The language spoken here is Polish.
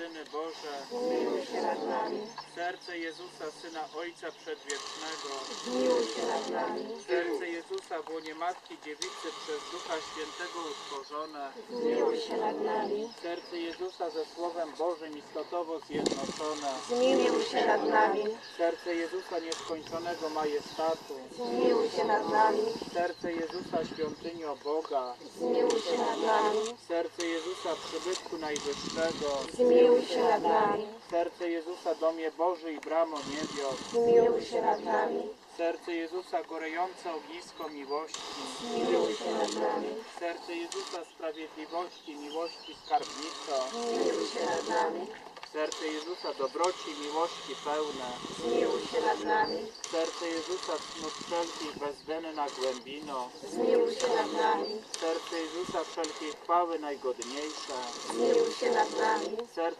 Jedyny Boże, Zmiłuj się nad nami. serce Jezusa, Syna Ojca Przedwiecznego, Zmiłuj się nad nami. Serce Jezusa w łonie Matki Dziewicy przez Ducha Świętego utworzone, Zmiłuj się nad nami. serce Jezusa ze Słowem Bożym istotowo zjednoczone, Zmiłuj się nad nami. serce Jezusa nieskończonego majestatu, Zmiłuj się nad nami. serce Jezusa świątynią Boga, Zmiłuj się nad nami. serce Jezusa przybytku najwyższego, Zmiłuj się nad nami. serce Jezusa domie Boży i bramo niebios, Zmiłuj się nad nami. Serce Jezusa gorejące ognisko miłości, Zmiłuj się nad nami. serce Jezusa sprawiedliwości, miłości skarbnico, Zmiłuj się nad nami. serce Jezusa dobroci, miłości pełne, Zmiłuj się nad nami. serce Jezusa cnót wszelkich bezdenna głębino, Zmiłuj się nad nami. serce Jezusa wszelkiej chwały najgodniejsze, Zmiłuj się nad nami. serce